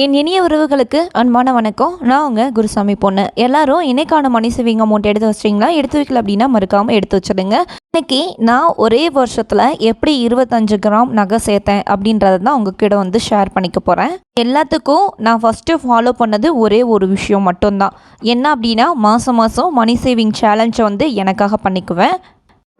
என் இனிய உறவுகளுக்கு அன்பான வணக்கம். நான் உங்கள் குருசாமி பொண்ணு. எல்லாரும் இணைக்கான மணி சேவிங் அமௌண்ட் எடுத்து வச்சிட்டிங்களா? எடுத்து வைக்கல அப்படின்னா மறக்காமல் எடுத்து வச்சிடுங்க. இன்றைக்கி நான் ஒரே வருஷத்தில் எப்படி இருபத்தஞ்சு கிராம் நகை சேர்த்தேன் அப்படின்றத தான் உங்ககிட்ட வந்து ஷேர் பண்ணிக்க போகிறேன் எல்லாத்துக்கும் நான் ஃபஸ்ட்டு ஃபாலோ பண்ணது ஒரே ஒரு விஷயம் மட்டும்தான். என்ன அப்படின்னா மாதம் மாதம் மணி சேவிங் சேலஞ்சை வந்து எனக்காக பண்ணிக்குவேன்.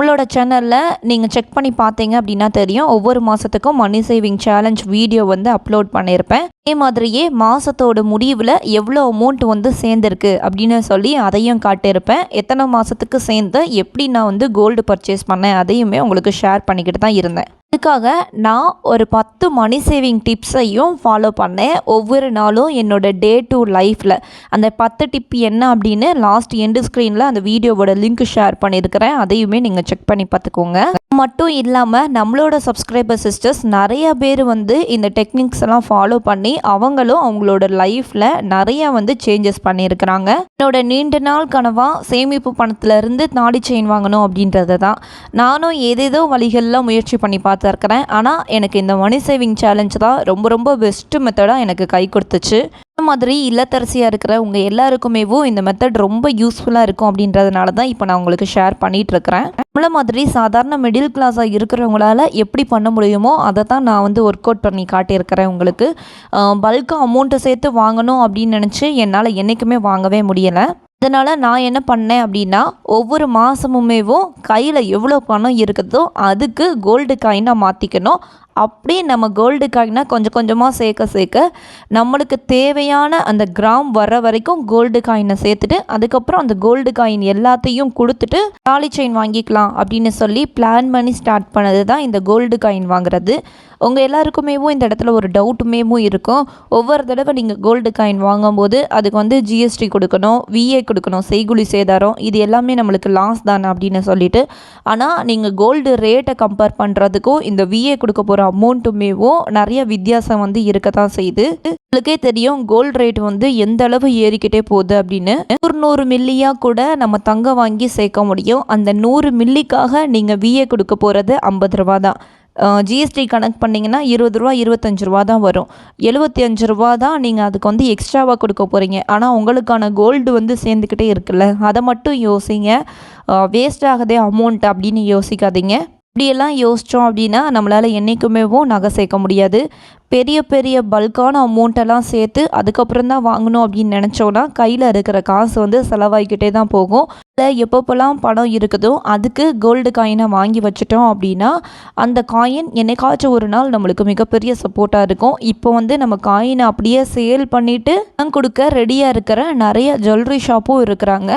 நம்மளோட சேனலில் நீங்கள் செக் பண்ணி பார்த்தீங்க அப்படின்னா தெரியும். ஒவ்வொரு மாதத்துக்கும் மணி சேவிங் சேலஞ்ச் வீடியோ வந்து அப்லோட் பண்ணியிருப்பேன் அதே மாதிரியே மாதத்தோட முடிவில் எவ்வளோ அமௌண்ட் வந்து சேர்ந்துருக்கு அப்படின்னு சொல்லி அதையும் காட்டியிருப்பேன். எத்தனை மாதத்துக்கு சேர்ந்து எப்படி நான் வந்து கோல்டு பர்ச்சேஸ் பண்ணேன் அதையுமே உங்களுக்கு ஷேர் பண்ணிக்கிட்டு தான் இருந்தேன். அதுக்காக நான் ஒரு பத்து மணி சேவிங் டிப்ஸையும் ஃபாலோ பண்ணேன். ஒவ்வொரு நாளும் என்னோட டே டு லைஃப்பில் அந்த பத்து டிப் என்ன அப்படின்னு லாஸ்ட் எண்டு ஸ்க்ரீனில் அந்த வீடியோவோட லிங்க் ஷேர் பண்ணியிருக்கிறேன். அதையுமே நீங்கள் செக் பண்ணி பார்த்துக்கோங்க. மட்டும் இல்லாமல் நம்மளோட சப்ஸ்கிரைபர் சிஸ்டர்ஸ் நிறைய பேர் வந்து இந்த டெக்னிக்ஸ் எல்லாம் ஃபாலோ பண்ணி அவங்களும் அவங்களோட லைஃப்பில் நிறைய வந்து சேஞ்சஸ் பண்ணியிருக்கிறாங்க. என்னோட நீண்ட நாள் கனவாக சேமிப்பு பணத்துலேருந்து தாடி செயின் வாங்கணும் அப்படின்றது தான் நானும் ஏதேதோ வழிகளில் முயற்சி பண்ணி பார்த்துருக்கிறேன். ஆனால் எனக்கு இந்த மணி சேவிங் சேலஞ்ச் தான் ரொம்ப ரொம்ப பெஸ்ட்டு மெத்தடாக எனக்கு கை கொடுத்துச்சு. மாதிரி இல்லத்தரசியாக இருக்கிற உங்கள் எல்லாருக்குமேவும் இந்த மெத்தட் ரொம்ப யூஸ்ஃபுல்லாக இருக்கும் அப்படின்றதுனால தான் இப்போ நான் உங்களுக்கு ஷேர் பண்ணிகிட்ருக்கிறேன் நம்மள மாதிரி சாதாரண மிடில் கிளாஸாக இருக்கிறவங்களால எப்படி பண்ண முடியுமோ அதை தான் நான் வந்து ஒர்க் அவுட் பண்ணி காட்டியிருக்கிறேன் உங்களுக்கு. பல்காக அமௌண்ட்டை சேர்த்து வாங்கணும் அப்படின்னு நினச்சி என்னால் என்றைக்குமே வாங்கவே முடியலை. அதனால் நான் என்ன பண்ணேன் அப்படின்னா ஒவ்வொரு மாதமுமேவும் கையில் எவ்வளோ பணம் இருக்குதோ அதுக்கு கோல்டு காயினாக மாற்றிக்கணும் அப்படி நம்ம கோல்டு காயினை கொஞ்சம் கொஞ்சமாக சேர்க்க சேர்க்க நம்மளுக்கு தேவையான அந்த கிராம் வர வரைக்கும் கோல்டு காயினை சேர்த்துட்டு அதுக்கப்புறம் அந்த கோல்டு காயின் எல்லாத்தையும் கொடுத்துட்டு தாலி செயின் வாங்கிக்கலாம் அப்படின்னு சொல்லி பிளான் பண்ணி ஸ்டார்ட் பண்ணது தான் இந்த கோல்டு காயின் வாங்குறது. உங்கள் எல்லாருக்குமேவும் இந்த இடத்துல ஒரு டவுட்டுமேவும் இருக்கும். ஒவ்வொரு தடவை நீங்கள் கோல்டு காயின் வாங்கும்போது அதுக்கு வந்து ஜிஎஸ்டி கொடுக்கணும் விஏ கொடுக்கணும் செய்குலி சேதாரம் இது எல்லாமே நம்மளுக்கு லாஸ் தானே அப்படின்னு சொல்லிட்டு ஆனால் நீங்கள் கோல்டு ரேட்டை கம்பேர் பண்ணுறதுக்கும் இந்த விஏ கொடுக்க போகிற அமௌண்ட்டுமேவும் நிறைய வித்தியாசம் வந்து இருக்க தான் செய்யுது. உங்களுக்கே தெரியும் கோல்டு ரேட் வந்து எந்த அளவு ஏறிக்கிட்டே போகுது அப்படின்னு. நூறு நூறு மில்லியாக கூட நம்ம தங்கம் வாங்கி சேர்க்க முடியும். அந்த நூறு மில்லிக்காக நீங்கள் விஏ கொடுக்க போகிறது ஐம்பது ரூபா தான். ஜிஎஸ்டி கணக்கு பண்ணிங்கன்னா இருபது ரூபா இருபத்தஞ்சு ரூபா தான் வரும். எழுபத்தி அஞ்சு ரூபா தான் நீங்கள் அதுக்கு வந்து எக்ஸ்ட்ராவாக கொடுக்க போகிறீங்க ஆனால் உங்களுக்கான கோல்டு வந்து சேர்ந்துக்கிட்டே இருக்குல்ல. அதை மட்டும் யோசிங்க. வேஸ்ட் ஆகுதே அமௌண்ட் அப்படின்னு யோசிக்காதீங்க. இப்படியெல்லாம் யோசித்தோம் அப்படின்னா நம்மளால் என்றைக்குமேவும் நகை சேர்க்க முடியாது. பெரிய பெரிய பல்கான அமௌண்ட்டெல்லாம் சேர்த்து அதுக்கப்புறம் தான் வாங்கணும் அப்படின்னு நினச்சோன்னா கையில் இருக்கிற காசு வந்து செலவாகிக்கிட்டே தான் போகும். எப்பப்போலாம் பணம் இருக்குதோ அதுக்கு கோல்டு காயினை வாங்கி வச்சிட்டோம் அப்படின்னா அந்த காயின் என்னைக்காச்சும் ஒரு நாள் நம்மளுக்கு மிகப்பெரிய சப்போர்ட்டாக இருக்கும். இப்போ வந்து நம்ம காயினை அப்படியே சேல் பண்ணிவிட்டு கொடுக்க ரெடியாக இருக்கிற நிறைய ஜுவல்லரி ஷாப்பும் இருக்கிறாங்க.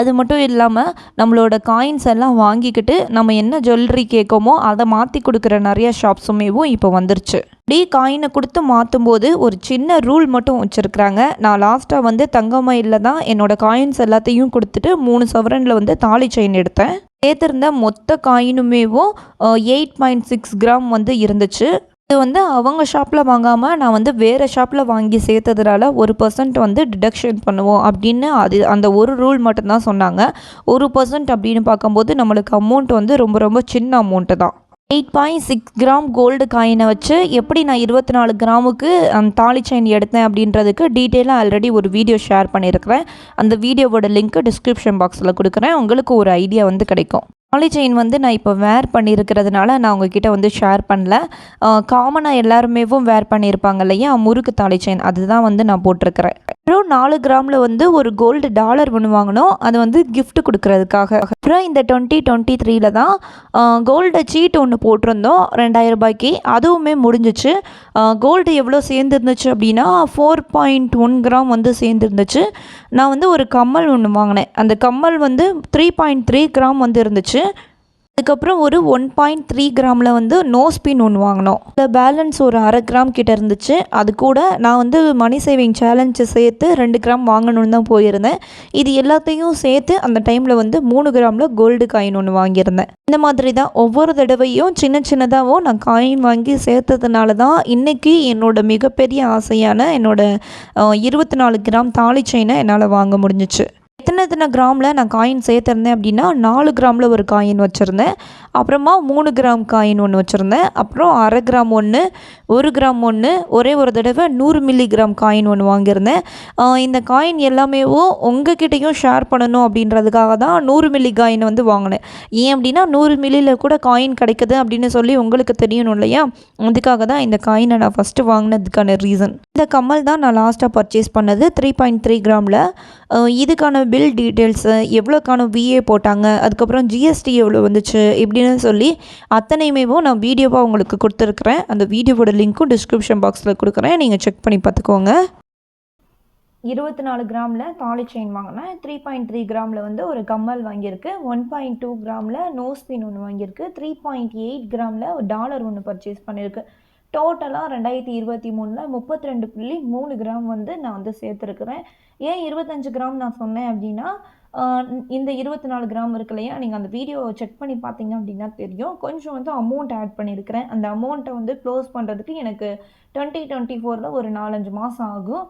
அது மட்டும் இல்லாமல் நம்மளோட காயின்ஸ் எல்லாம் வாங்கிக்கிட்டு நம்ம என்ன ஜுவல்லரி கேட்கோமோ அதை மாற்றி கொடுக்குற நிறைய ஷாப்ஸுமேவும் இப்போ வந்துருச்சு. டி காயினை கொடுத்து மாற்றும் போது ஒரு சின்ன ரூல் மட்டும் வச்சுருக்குறாங்க. நான் லாஸ்ட்டாக வந்து தங்கமயிலில் தான் என்னோடய காயின்ஸ் எல்லாத்தையும் கொடுத்துட்டு மூணு சவரனில் வந்து தாலி செயின் எடுத்தேன். சேர்த்துருந்த மொத்த காயினுமேவும் எயிட் பாயிண்ட் சிக்ஸ் கிராம் வந்து இருந்துச்சு. இது வந்து அவங்க ஷாப்பில் வாங்காமல் நான் வந்து வேறு ஷாப்பில் வாங்கி சேர்த்ததுனால ஒரு பர்சன்ட் வந்து டிடக்ஷன் பண்ணுவோம் அப்படின்னு அது அந்த ஒரு ரூல் மட்டும்தான் சொன்னாங்க. ஒரு பர்சன்ட் அப்படின்னு பார்க்கும்போது நம்மளுக்கு அமௌண்ட் வந்து ரொம்ப ரொம்ப சின்ன அமௌண்ட்டு தான். Eight point six gram gold காயினை வச்சு எப்படி நான் இருபத்தி நாலு கிராமுக்கு அந்த தாலி செயின் எடுத்தேன் அப்படின்றதுக்கு டீட்டெயிலாக ஆல்ரெடி ஒரு வீடியோ ஷேர் பண்ணியிருக்கிறேன். அந்த வீடியோவோட லிங்க்கு டிஸ்கிரிப்ஷன் பாக்ஸில் கொடுக்குறேன். உங்களுக்கு ஒரு ஐடியா வந்து கிடைக்கும். தாலி செயின் வந்து நான் இப்போ வேர் பண்ணியிருக்கிறதுனால நான் உங்ககிட்ட வந்து ஷேர் பண்ணல. காமனாக எல்லாருமேவும் வேர் பண்ணியிருப்பாங்க இல்லையா? முறுக்கு தாலி செயின் அதுதான் வந்து நான் போட்டிருக்கிறேன். அப்புறம் நாலு கிராமில் வந்து ஒரு கோல்டு டாலர் ஒன்று வாங்கினோம் அது வந்து கிஃப்ட் கொடுக்கறதுக்காக. அப்புறம் இந்த டுவெண்ட்டி டுவெண்ட்டி த்ரீல தான் கோல்டு சீட் ஒன்று போட்டிருந்தோம். ரெண்டாயிரம் ரூபாய்க்கு. அதுவுமே முடிஞ்சிச்சு. கோல்டு எவ்வளோ சேர்ந்துருந்துச்சு அப்படின்னா ஃபோர் பாயிண்ட் ஒன் கிராம் வந்து சேர்ந்துருந்துச்சு. நான் வந்து ஒரு கம்மல் ஒன்று வாங்கினேன். அந்த கம்மல் வந்து த்ரீ பாயிண்ட் த்ரீ கிராம் வந்து இருந்துச்சு. அதுக்கப்புறம் ஒரு ஒன் பாயிண்ட் த்ரீ கிராமில் வந்து நோஸ் பின் ஒன்று வாங்கினோம். இந்த பேலன்ஸ் ஒரு அரை கிராம் கிட்ட இருந்துச்சு. அது கூட நான் வந்து மணி சேவிங் சேலஞ்சு சேர்த்து ரெண்டு கிராம் வாங்கணும்னு தான் போயிருந்தேன். இது எல்லாத்தையும் சேர்த்து அந்த டைமில் வந்து மூணு கிராமில் கோல்டு காயின் ஒன்று வாங்கியிருந்தேன். இந்த மாதிரி தான் ஒவ்வொரு தடவையும் சின்ன சின்னதாகவும் நான் காயின் வாங்கி சேர்த்ததுனால தான் இன்றைக்கி என்னோட மிகப்பெரிய ஆசையான என்னோட இருபத்தி நாலு கிராம் தாலி செயினை என்னால் வாங்க முடிஞ்சிச்சு. எத்தனை எத்தனை கிராமில் நான் காயின் சேர்த்துருந்தேன் அப்படின்னா நாலு கிராமில் ஒரு காயின் வச்சுருந்தேன். அப்புறமா மூணு கிராம் காயின் ஒன்று வச்சுருந்தேன். அப்புறம் அரை கிராம் ஒன்று ஒரு கிராம் ஒன்று ஒரே ஒரு தடவை நூறு மில்லி கிராம் காயின் ஒன்று வாங்கியிருந்தேன் இந்த காயின் எல்லாமேவும் உங்ககிட்டயும் ஷேர் பண்ணணும் அப்படின்றதுக்காக தான் நூறு மில்லி காயின் வந்து வாங்கினேன். ஏன் அப்படின்னா நூறு மில்லியில் கூட காயின் கிடைக்குது அப்படின்னு சொல்லி உங்களுக்கு தெரியணும் இல்லையா? அதுக்காக தான் இந்த காயினை நான் ஃபஸ்ட்டு வாங்கினதுக்கான ரீசன் இந்த கம்மல் தான் நான் லாஸ்ட்டாக பர்ச்சேஸ் பண்ணது. த்ரீ பாயிண்ட் த்ரீ கிராமில் இதுக்கான பில் டீட்டெயில்ஸு எவ்வளோக்கான விஏ போட்டாங்க அதுக்கப்புறம் ஜிஎஸ்டி எவ்வளோ வந்துச்சு இப்படின்னு சொல்லி அத்தனையுமேவும் நான் வீடியோவாக உங்களுக்கு கொடுத்துருக்குறேன். அந்த வீடியோவோட லிங்க்கும் டிஸ்கிரிப்ஷன் பாக்ஸில் கொடுக்குறேன். நீங்கள் செக் பண்ணி பார்த்துக்கோங்க. இருபத்தி நாலு கிராமில் தாலி செயின் வாங்கினேன். த்ரீ பாயிண்ட் த்ரீ கிராமில் வந்து ஒரு கம்மல் வாங்கியிருக்கு. ஒன் பாயிண்ட் டூ கிராமில் நோஸ் பின் ஒன்று வாங்கியிருக்கு. த்ரீ பாயிண்ட் எயிட் கிராமில் ஒரு டாலர் ஒன்று பர்ச்சேஸ் பண்ணியிருக்கு. டோட்டலாக ரெண்டாயிரத்தி இருபத்தி மூணில் முப்பத்தி ரெண்டு புள்ளி மூணு கிராம் வந்து நான் வந்து சேர்த்துருக்குறேன். ஏன் இருபத்தஞ்சு கிராம் நான் சொன்னேன் அப்படின்னா இந்த இருபத்தி நாலு கிராம் இருக்கு இல்லையா? நீங்கள் அந்த வீடியோவை செக் பண்ணி பார்த்தீங்க அப்படின்னா தெரியும். கொஞ்சம் வந்து அமௌண்ட் ஆட் பண்ணியிருக்கிறேன். அந்த அமௌண்ட்டை வந்து க்ளோஸ் பண்ணுறதுக்கு எனக்கு டுவெண்ட்டி டுவெண்ட்டி ஃபோரில் ஒரு நாலஞ்சு மாதம் ஆகும்.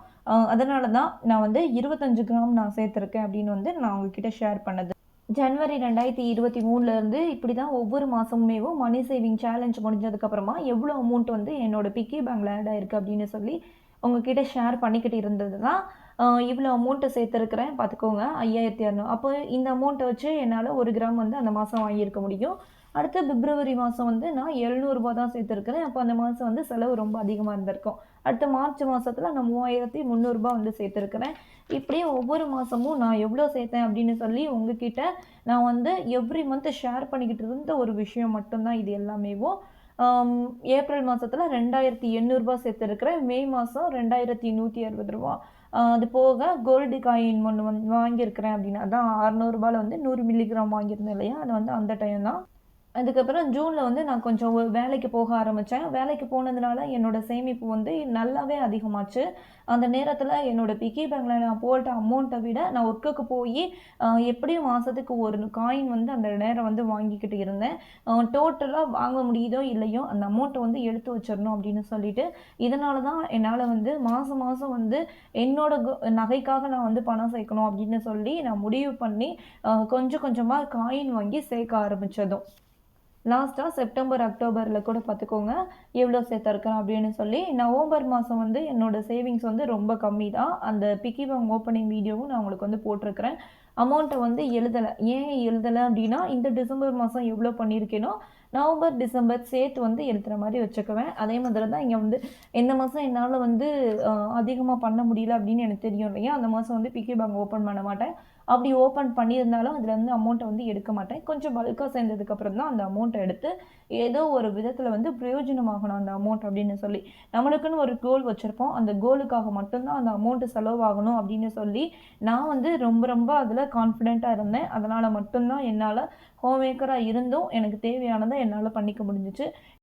அதனால தான் நான் வந்து இருபத்தஞ்சு கிராம் நான் சேர்த்துருக்கேன் அப்படின்னு வந்து நான் உங்ககிட்ட ஷேர் பண்ணது. ஜனவரி ரெண்டாயிரத்தி இருபத்தி மூணுலேருந்து இப்படி தான் ஒவ்வொரு மாதமுமேவும் மணி சேவிங் சேலஞ்ச் முடிஞ்சதுக்கப்புறமா எவ்வளோ அமௌண்ட் வந்து என்னோட பிக்கி பேங்கில் ஆட் ஆயிருக்கு அப்படின்னு சொல்லி உங்ககிட்ட ஷேர் பண்ணிக்கிட்டு இருந்தது தான் இவ்வளோ அமௌண்ட்டை சேர்த்துருக்குறேன். பார்த்துக்கோங்க. ஐயாயிரத்தி இரநூறு அப்போ இந்த அமௌண்ட்டை வச்சு என்னால் ஒரு கிராம் வந்து அந்த மாதம் வாங்கியிருக்க முடியும். அடுத்து பிப்ரவரி மாதம் வந்து நான் எழுநூறுபா தான் சேர்த்துருக்கிறேன். அப்போ அந்த மாதம் வந்து செலவு ரொம்ப அதிகமாக இருந்திருக்கும். அடுத்த மார்ச் மாதத்தில் நான் மூவாயிரத்தி முந்நூறுரூபா வந்து சேர்த்துருக்குறேன். இப்படியே ஒவ்வொரு மாதமும் நான் எவ்வளோ சேர்த்தேன் அப்படின்னு சொல்லி உங்ககிட்ட நான் வந்து எவ்ரி மந்த் ஷேர் பண்ணிக்கிட்டு இருந்த ஒரு விஷயம் மட்டும்தான் இது எல்லாமேவும் ஏப்ரல் மாதத்தில் ரெண்டாயிரத்தி எண்ணூறுரூபா சேர்த்துருக்குறேன். மே மாதம் ரெண்டாயிரத்தி நூற்றி அறுபது ரூபா. அது போக கோல்டு காயின் ஒன்று வந்து வாங்கியிருக்கிறேன் அப்படின்னா அதான் அறநூறுபாவில் வந்து நூறு மில்லிகிராம் வாங்கியிருந்தேன் இல்லையா? அது வந்து அந்த டைம் தான். அதுக்கப்புறம் ஜூனில் வந்து நான் கொஞ்சம் வேலைக்கு போக ஆரம்பித்தேன் வேலைக்கு போனதுனால என்னோட சேமிப்பு வந்து நல்லாவே அதிகமாச்சு. அந்த நேரத்தில் என்னோடய பிக்கி பேங்கில் நான் போட்ட அமௌண்ட்டை விட நான் ஒர்க்குக்கு போய் எப்படியும் மாதத்துக்கு ஒரு காயின் வந்து அந்த நேரம் வந்து வாங்கிக்கிட்டு இருந்தேன். டோட்டலாக வாங்க முடியுதோ இல்லையோ அந்த அமௌண்ட்டை வந்து எடுத்து வச்சிடணும் அப்படின்னு சொல்லிட்டு இதனால தான் என்னால் வந்து மாதம் மாதம் வந்து என்னோட நகைக்காக நான் வந்து பணம் சேர்க்கணும் அப்படின்னு சொல்லி நான் முடிவு பண்ணி கொஞ்சம் கொஞ்சமாக காயின் வாங்கி சேர்க்க ஆரம்பித்ததும் லாஸ்ட்டாக செப்டம்பர் அக்டோபரில் கூட பார்த்துக்கோங்க. எவ்வளோ சேர்த்துருக்கேன் அப்படின்னு சொல்லி நவம்பர் மாதம் வந்து என்னோட சேவிங்ஸ் வந்து ரொம்ப கம்மி தான் அந்த பிக்கி பேங்க் ஓப்பனிங் வீடியோவும் நான் உங்களுக்கு வந்து போட்டிருக்கிறேன். அமௌண்ட்டை வந்து எழுதலை. ஏன் எழுதலை அப்படின்னா இந்த டிசம்பர் மாதம் எவ்வளோ பண்ணியிருக்கேனோ நவம்பர் டிசம்பர் சேர்த்து வந்து எழுதுகிற மாதிரி வச்சுக்குவேன். அதே மாதிரி தான் இங்கே வந்து எந்த மாதம் என்னால் வந்து அதிகமாக பண்ண முடியல அப்படின்னு எனக்கு தெரியும் இல்லையா? அந்த மாதம் வந்து பிக்கி பேங்க் ஓப்பன் பண்ண மாட்டேன். அப்படி ஓப்பன் பண்ணியிருந்தாலும் அதில் வந்து அமௌண்ட்டை வந்து எடுக்க மாட்டேன். கொஞ்சம் பல்காக சேர்ந்ததுக்கப்புறம் தான் அந்த அமௌண்ட்டை எடுத்து ஏதோ ஒரு விதத்தில் வந்து பிரயோஜனமாகணும் அந்த அமௌண்ட் அப்படின்னு சொல்லி. நம்மளுக்குன்னு ஒரு கோல் வச்சுருப்போம். அந்த கோலுக்காக மட்டும்தான் அந்த அமௌண்ட்டு செலவாகணும் அப்படின்னு சொல்லி நான் வந்து ரொம்ப ரொம்ப அதில் கான்ஃபிடெண்ட்டாக இருந்தேன். அதனால் மட்டும்தான் என்னால் ஹோம் மேக்கராக இருந்தும் எனக்கு தேவையானதை என்னால் பண்ணிக்க முடிஞ்சிச்சு.